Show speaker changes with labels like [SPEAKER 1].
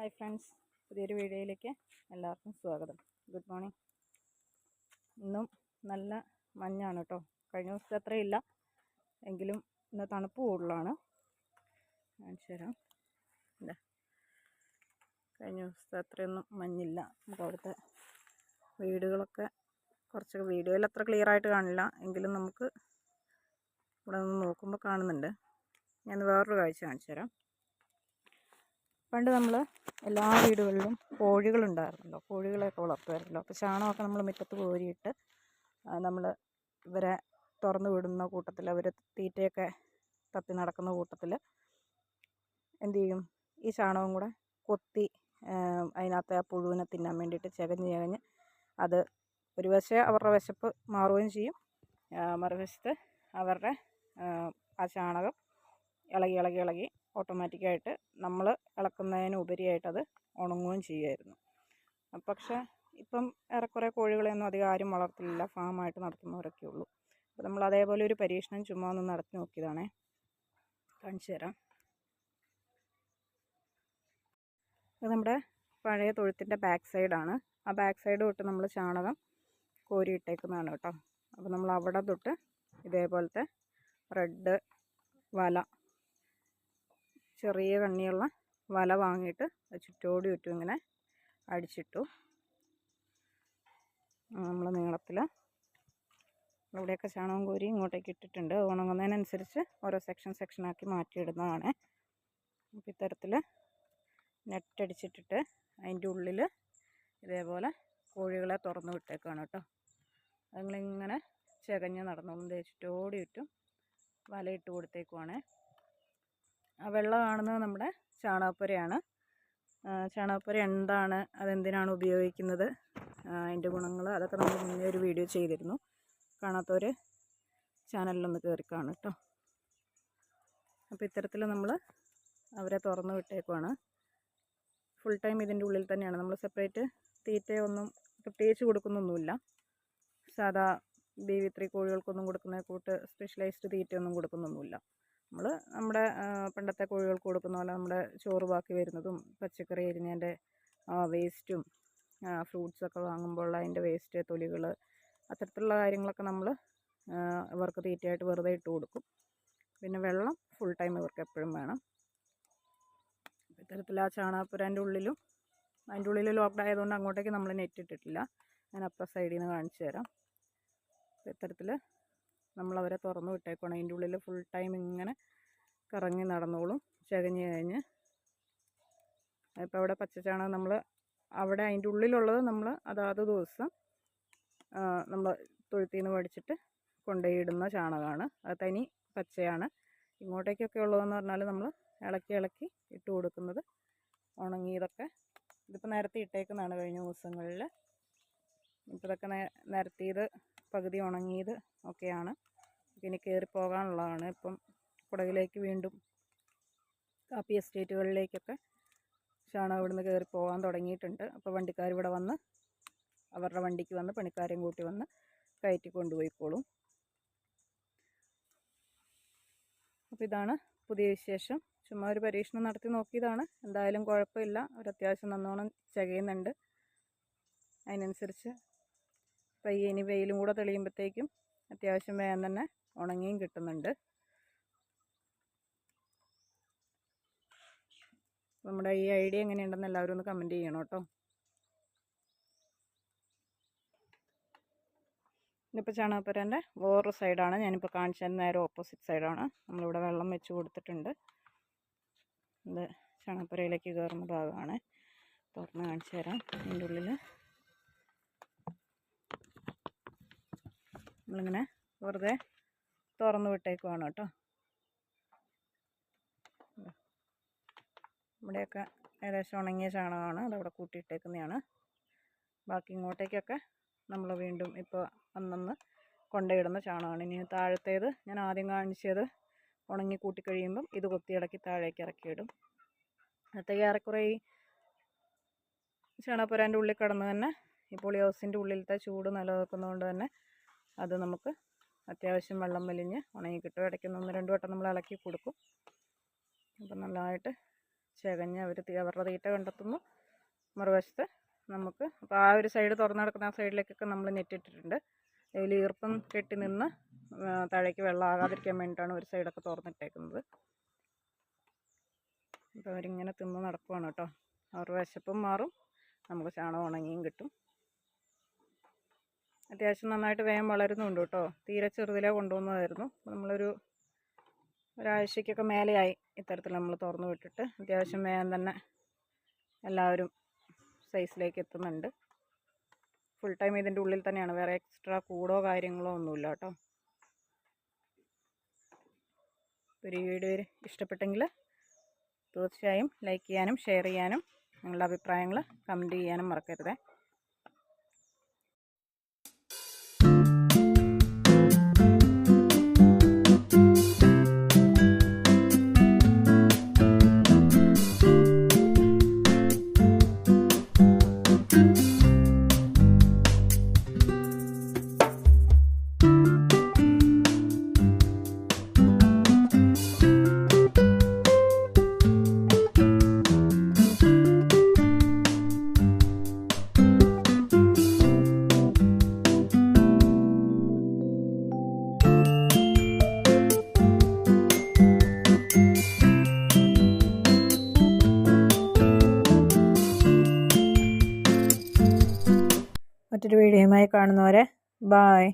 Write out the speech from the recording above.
[SPEAKER 1] Hi friends പുതിയൊരു വീഡിയോയിലേക്ക് എല്ലാവർക്കും സ്വാഗതം. ഗുഡ് മോർണിംഗ് ഇന്നും നല്ല മഞ്ഞാണ് കേട്ടോ കഴിഞ്ഞ ദിവസത്തെ അത്രയില്ല. എങ്കിലും ഇന്ന് തണുപ്പ് കൂടുതലാണ്. കാണിച്ചു തരാം. അല്ലേ കഴിഞ്ഞ ദിവസത്തെ അത്രയൊന്നും മഞ്ഞില്ല. നമുക്ക് അവിടുത്തെ വീടുകളൊക്കെ കുറച്ച് വീഡിയോയിൽ അത്ര ക്ലിയർ ആയിട്ട് കാണില്ല. എങ്കിലും നമുക്ക് ഇവിടെ നിന്ന് നോക്കുമ്പോൾ കാണുന്നുണ്ട്. ഞാൻ വേറൊരു കാഴ്ച കാണിച്ചു തരാം. പണ്ട് നമ്മൾ എല്ലാ വീടുകളിലും കോഴികളുണ്ടായിരുന്നല്ലോ. കോഴികളെയൊക്കെ വളർത്തുമായിരുന്നല്ലോ. അപ്പോൾ ചാണകമൊക്കെ നമ്മൾ മുറ്റത്ത് കോരിയിട്ട് നമ്മൾ ഇവരെ തുറന്നു വിടുന്ന കൂട്ടത്തിൽ അവർ തീറ്റയൊക്കെ തപ്പി നടക്കുന്ന കൂട്ടത്തിൽ എന്ത് ചെയ്യും? ഈ ചാണകം കൂടെ കൊത്തി അതിനകത്തെ ആ പുഴുവിനെ തിന്നാൻ വേണ്ടിയിട്ട് ചകഞ്ഞ് ചകഞ്ഞ് അത് ഒരു വശം അവരുടെ വിശപ്പ് മാറുകയും ചെയ്യും. മറുവശത്ത് അവരുടെ ആ ചാണകം ഇളകി ഇളകി ഇളകി ഓട്ടോമാറ്റിക്കായിട്ട് നമ്മൾ ഇളക്കുന്നതിന് ഉപരിയായിട്ട് അത് ഉണങ്ങുകയും ചെയ്യുമായിരുന്നു പക്ഷേ ഇപ്പം ഏറെക്കുറെ കോഴികളെയൊന്നും അധികം ആരും വളർത്തില്ല. ഫാമായിട്ട് നടത്തുന്നവരൊക്കെ ഉള്ളൂ. അപ്പോൾ നമ്മൾ അതേപോലെ ഒരു പരീക്ഷണം ചുമ്മാ ഒന്ന് നടത്തി നോക്കിയതാണേ. കാണിച്ചു തരാം. ഇത് നമ്മുടെ പഴയ തൊഴുത്തിന്റെ ബാക്ക് സൈഡാണ്. ആ ബാക്ക് സൈഡ് തൊട്ട് നമ്മൾ ചാണകം കോരി ഇട്ടേക്കുന്നതാണ് കേട്ടോ. അപ്പോൾ നമ്മൾ അവിടെ തൊട്ട് ഇതേപോലത്തെ റെഡ് വല ചെറിയ കണ്ണിയുള്ള വല വാങ്ങിയിട്ട് ചുറ്റോടി ചുറ്റും ഇങ്ങനെ അടിച്ചിട്ടു. നമ്മൾ നീളത്തിൽ ഇവിടെയൊക്കെ ചാണകം കോരി ഇങ്ങോട്ടേക്ക് ഇട്ടിട്ടുണ്ട്. ഉണങ്ങുന്നതിനനുസരിച്ച് ഓരോ സെക്ഷൻ സെക്ഷനാക്കി മാറ്റിയിടുന്നതാണ്. അപ്പോൾ ഇത്തരത്തിൽ നെറ്റടിച്ചിട്ടിട്ട് അതിന്റെ ഉള്ളിൽ ഇതേപോലെ കോഴികളെ തുറന്നു വിട്ടേക്കാണ് കേട്ടോ. അതുങ്ങളിങ്ങനെ ചകഞ്ഞ് നടന്നോളും. ചുറ്റോടി ചുറ്റും വലയിട്ട് കൊടുത്തേക്കുവാണേ. ആ വെള്ള കാണുന്നത് നമ്മുടെ ചാണകപ്പുരയാണ്. ചാണകപ്പുര എന്താണ്? അതെന്തിനാണ് ഉപയോഗിക്കുന്നത്? അതിന്റെ ഗുണങ്ങൾ അതൊക്കെ നമ്മൾ മുന്നേ ഒരു വീഡിയോ ചെയ്തിരുന്നു. കാണാത്തവർ ചാനലിലൊന്ന് കയറി കാണും കേട്ടോ അപ്പോൾ ഇത്തരത്തിൽ നമ്മൾ അവരെ തുറന്നു വിട്ടേക്കുവാണ്. ഫുൾ ടൈം ഇതിന്റെ ഉള്ളിൽ തന്നെയാണ്. നമ്മൾ സെപ്പറേറ്റ് തീറ്റയൊന്നും പ്രത്യേകിച്ച് കൊടുക്കുന്നൊന്നുമില്ല. സാധാ ബി വി ത്രീ കോഴികൾക്കൊന്നും കൊടുക്കുന്ന കൂട്ട് സ്പെഷ്യലൈസ്ഡ് തീറ്റയൊന്നും കൊടുക്കുന്നൊന്നുമില്ല. നമ്മൾ നമ്മുടെ പണ്ടത്തെ കോഴികൾക്ക് കൊടുക്കുന്ന പോലെ നമ്മുടെ ചോറ് ബാക്കി വരുന്നതും പച്ചക്കറി അരിഞ്ഞതിന്റെ വേസ്റ്റും ഫ്രൂട്ട്സൊക്കെ വാങ്ങുമ്പോൾ അതിന്റെ വേസ്റ്റ് തൊലികൾ അത്തരത്തിലുള്ള കാര്യങ്ങളൊക്കെ നമ്മൾ ഇവർക്ക് തീറ്റയായിട്ട് വെറുതെ ഇട്ട് കൊടുക്കും. പിന്നെ വെള്ളം ഫുൾ ടൈം ഇവർക്ക് എപ്പോഴും വേണം. ഇത്തരത്തിൽ ആ ചാണകപ്പുരന്റെ ഉള്ളിലും അതിന്റെ ഉള്ളിൽ ലോക്ക്ഡ് ആയതുകൊണ്ട് അങ്ങോട്ടേക്ക് നമ്മൾ നെറ്റ് ഇട്ടിട്ടില്ല. ഞാൻ അപ്പുറ സൈഡിൽ നിന്ന് കാണിച്ചു തരാം. ഇത്തരത്തിൽ നമ്മളവരെ തുറന്നു വിട്ടേക്കണം അതിന്റെ ഉള്ളിൽ ഫുൾ ടൈം ഇങ്ങനെ കറങ്ങി നടന്നോളും. ചകഞ്ഞ് കഴിഞ്ഞ്. ഇപ്പോൾ അവിടെ പച്ചച്ചാണകം നമ്മൾ അവിടെ അതിന്റെ ഉള്ളിലുള്ളത് നമ്മൾ അതാത് ദിവസം നമ്മൾ തൊഴുത്തിൽ നിന്ന് മേടിച്ചിട്ട് കൊണ്ടുപോയിടുന്ന ചാണകമാണ് അത് തനി പച്ചയാണ്. ഇങ്ങോട്ടേക്കൊക്കെ ഉള്ളതെന്ന് പറഞ്ഞാൽ നമ്മൾ ഇളക്കി ഇളക്കി ഇട്ട് കൊടുക്കുന്നത് ഉണങ്ങിയതൊക്കെ. ഇതിപ്പോൾ നിരത്തി ഇട്ടേക്കുന്നതാണ് കഴിഞ്ഞ ദിവസങ്ങളിൽ ഇപ്പോൾ ഇതൊക്കെ നിരത്തിയത് പകുതി ഉണങ്ങിയത് ഒക്കെയാണ്. ഇനി കയറി പോകാനുള്ളതാണ്. ഇപ്പം കുടകിലേക്ക് വീണ്ടും കാപ്പി എസ്റ്റേറ്റുകളിലേക്കൊക്കെ ചാണകം ഇവിടുന്ന് കയറി പോകാൻ തുടങ്ങിയിട്ടുണ്ട്. അപ്പോൾ വണ്ടിക്കാർ ഇവിടെ വന്ന് അവരുടെ വണ്ടിക്ക് വന്ന് പണിക്കാരെയും കൂട്ടി വന്ന് കയറ്റി കൊണ്ടുപോയിക്കോളും. അപ്പോൾ ഇതാണ് പുതിയ വിശേഷം. ചുമ്മാ ഒരു പരീക്ഷണം നടത്തി നോക്കിയതാണ്. എന്തായാലും കുഴപ്പമില്ല. ഒരു അത്യാവശ്യം നന്നോണം ചകയുന്നുണ്ട്. അതിനനുസരിച്ച് പയ്യെ ഇനി വെയിലും കൂടെ തെളിയുമ്പോഴത്തേക്കും അത്യാവശ്യം വേഗം തന്നെ ഉണങ്ങിയും കിട്ടുന്നുണ്ട്. നമ്മുടെ ഈ ഐഡിയ എങ്ങനെയുണ്ടെന്ന് എല്ലാവരും ഒന്ന് കമന്റ് ചെയ്യണം കേട്ടോ. ഇതിപ്പോൾ ചാണകപ്പുരന്റെ വേറൊരു സൈഡാണ് ഞാനിപ്പോൾ കാണിച്ചത് നേരെ ഓപ്പോസിറ്റ് സൈഡാണ് നമ്മളിവിടെ വെള്ളം വെച്ച് കൊടുത്തിട്ടുണ്ട്. ഇത് ചാണകപ്പുരയിലേക്ക് കയറുന്ന ഭാഗമാണ്. തുറന്ന് കാണിച്ചു തരാം. അതിന്റെ ഉള്ളിൽ നമ്മളിങ്ങനെ വെറുതെ തുറന്ന് വിട്ടേക്കുവാണ് കേട്ടോ. ഇവിടെയൊക്കെ ഏകദേശം ഉണങ്ങിയ ചാണകമാണ് അതവിടെ കൂട്ടിയിട്ടേക്കുന്നതാണ്. ബാക്കി ഇങ്ങോട്ടേക്കൊക്കെ നമ്മൾ വീണ്ടും ഇപ്പോൾ അന്നന്ന് കൊണ്ടയിടുന്ന ചാണകമാണ്. ഇനി താഴത്തേത് ഞാൻ ആദ്യം കാണിച്ചത് ഉണങ്ങി കൂട്ടിക്കഴിയുമ്പം ഇത് കൊത്തിയിടക്കി താഴേക്ക് ഇറക്കിയിടും. അന്നത്തേക്ക് ഏറെക്കുറെ ഈ ചാണകപ്പുരാന്റെ ഉള്ളിൽ കിടന്ന് തന്നെ ഈ പൊളിഹൗസിന്റെ ഉള്ളിലത്തെ ചൂട് നിലനിൽക്കുന്നതുകൊണ്ട് തന്നെ അത് നമുക്ക് അത്യാവശ്യം വെള്ളം വലിഞ്ഞ് ഉണങ്ങി കിട്ടും. ഇടയ്ക്ക് ഒന്ന് രണ്ട് വട്ടം നമ്മൾ ഇളക്കി കൊടുക്കും. അപ്പം നല്ലതായിട്ട് ചകഞ്ഞ് അവർ അവരുടെ തീറ്റ കണ്ടെത്തുന്നു. മറുവശത്ത് നമുക്ക് അപ്പോൾ ആ ഒരു സൈഡ് തുറന്നു കിടക്കുന്ന ആ സൈഡിലേക്കൊക്കെ നമ്മൾ നെറ്റ് ഇട്ടിട്ടുണ്ട് അതിൽ ഈർപ്പം കെട്ടി നിന്ന് താഴേക്ക് വെള്ളം ആകാതിരിക്കാൻ വേണ്ടിയിട്ടാണ് ഒരു സൈഡൊക്കെ തുറന്നിട്ടേക്കുന്നത്. അപ്പോൾ അവരിങ്ങനെ തിന്ന് നടക്കുവാണ് കേട്ടോ. അവരുടെ വിശപ്പും മാറും. നമുക്ക് ചാണകം ഉണങ്ങിയും കിട്ടും. അത്യാവശ്യം നന്നായിട്ട് വേഗം വളരുന്നുണ്ട് കേട്ടോ. തീരെ ചെറുതിലേ കൊണ്ടുവന്നതായിരുന്നു. നമ്മളൊരു ഒരാഴ്ചയ്ക്കൊക്കെ മേലെയായി ഇത്തരത്തിൽ നമ്മൾ തുറന്നു വിട്ടിട്ട്. അത്യാവശ്യം വേഗം തന്നെ എല്ലാവരും സൈസിലേക്ക് എത്തുന്നുണ്ട്. ഫുൾ ടൈം ഇതിന്റെ ഉള്ളിൽ തന്നെയാണ്. വേറെ എക്സ്ട്രാ കൂടോ കാര്യങ്ങളോ ഒന്നുമില്ല കേട്ടോ. ഒരു വീഡിയോ ഇഷ്ടപ്പെട്ടെങ്കിൽ തീർച്ചയായും ലൈക്ക് ചെയ്യാനും ഷെയർ ചെയ്യാനും നിങ്ങളുടെ അഭിപ്രായങ്ങൾ കമന്റ് ചെയ്യാനും മറക്കരുതേ. മറ്റൊരു വീഡിയോയുമായി കാണുന്നവരെ ബായ്